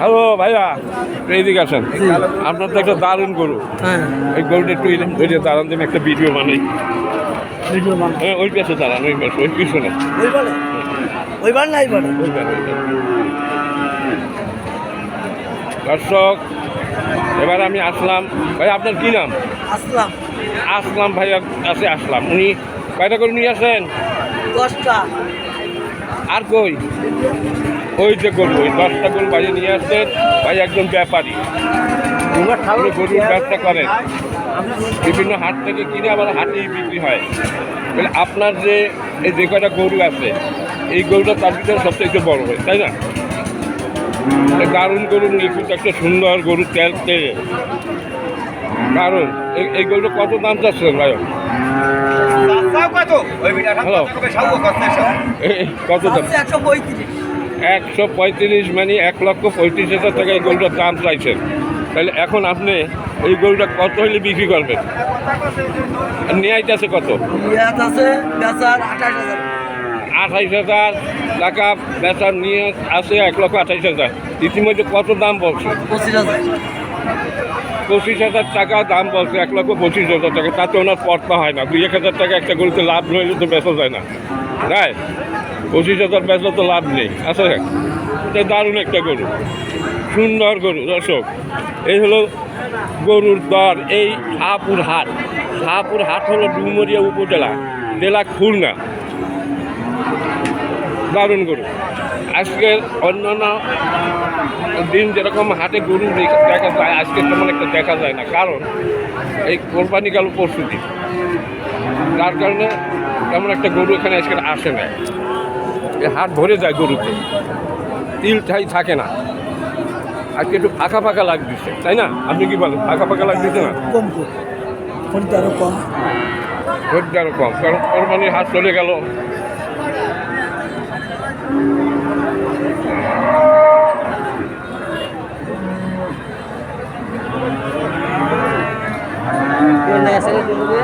Hello ভাইয়া এইদিকে আসেন। আপনার তো একটা দারুণ গরু। হ্যাঁ। এই গরুটা একটু এরকম ধরে দাঁড়ান দেন একটা ভিডিও বানাই। হ্যাঁ, ওই পাশে দাঁড়ান ওই পাশে ওই পিছনে। ওই ওই ওই ওই পাশে। দর্শক এবার আমি আসলাম। ভাই আপনার কি নাম? আসলাম। আসলাম ভাইয়া কাছে আসলাম। উনি কয়টা করে নিয়ে আসেন? দশটা। আর কই? ওই যে গরু ওই দশটা গরু বাইরে নিয়ে আসছেন ভাই একজন ব্যাপারী। উনি গরুর ব্যবসা করেন। বিভিন্ন হাট থেকে কিনে আবার হাটেই বিক্রি হয়। তাহলে আপনার যে এই যে কয়টা গরু আছে এই গরুটা তার ভিতরে সবচেয়ে বড় হয় তাই না? দারুণ গরু নিখুঁত একটা সুন্দর গরু তেল তেল। এই- এই গরুটা কত দাম চাচ্ছেন ভাই? হ্যালো কত দাম? একশো পঁয়ত্রিশ। মানে এক লক্ষ পঁয়ত্রিশ হাজার টাকা এই গরুটার দাম চাইছেন। তাহলে এখন আপনি এই গরুটা কত হলে বিক্রি করবেন? নেয়াইতে আছে কত? আঠাইশ হাজার। টাকা বেচার নিয়ে আছে এক লক্ষ আঠাইশ হাজার। ইতিমধ্যে কত দাম বলছে পঁচিশ হাজার। পঁচিশ হাজার টাকা দাম বলছে, এক লক্ষ পঁচিশ হাজার টাকা। তাতে ওনার পড়তে হয় না। দুই এক হাজার টাকা একটা গরুতে লাভ নইলে তো বেচা যায় না। তাই পঁচিশ হাজার বেচলে তো লাভ নেই। আচ্ছা এটা দারুণ একটা গরু। সুন্দর গরু, দর্শক। এই হলো গরুর দর, এই শাহপুর হাট। শাহপুর হাট হলো ডুমরিয়া উপজেলা, জেলা খুলনা। দারুণ গরু। আজকের অন্যান্য দিন যেরকম হাটে গরু দেখ- যায় আজকে তেমন একটা দেখা যায় না। কারণ এই কোরবানি গেল দিন। যার কারণে তেমন একটা গরু এখানে আজকে আসে না এই হাট ভরে যায় গরুতে। তিল ঠাই থাকে না। আজকে একটু ফাঁকা ফাঁকা লাগতেছে তাই না? আপনি কি বলেন ফাঁকা ফাঁকা লাগতেছে না? কম কম। খরিদ্দারও কম কারণ কোরবানির হাট চলে গেল। செலுத்துது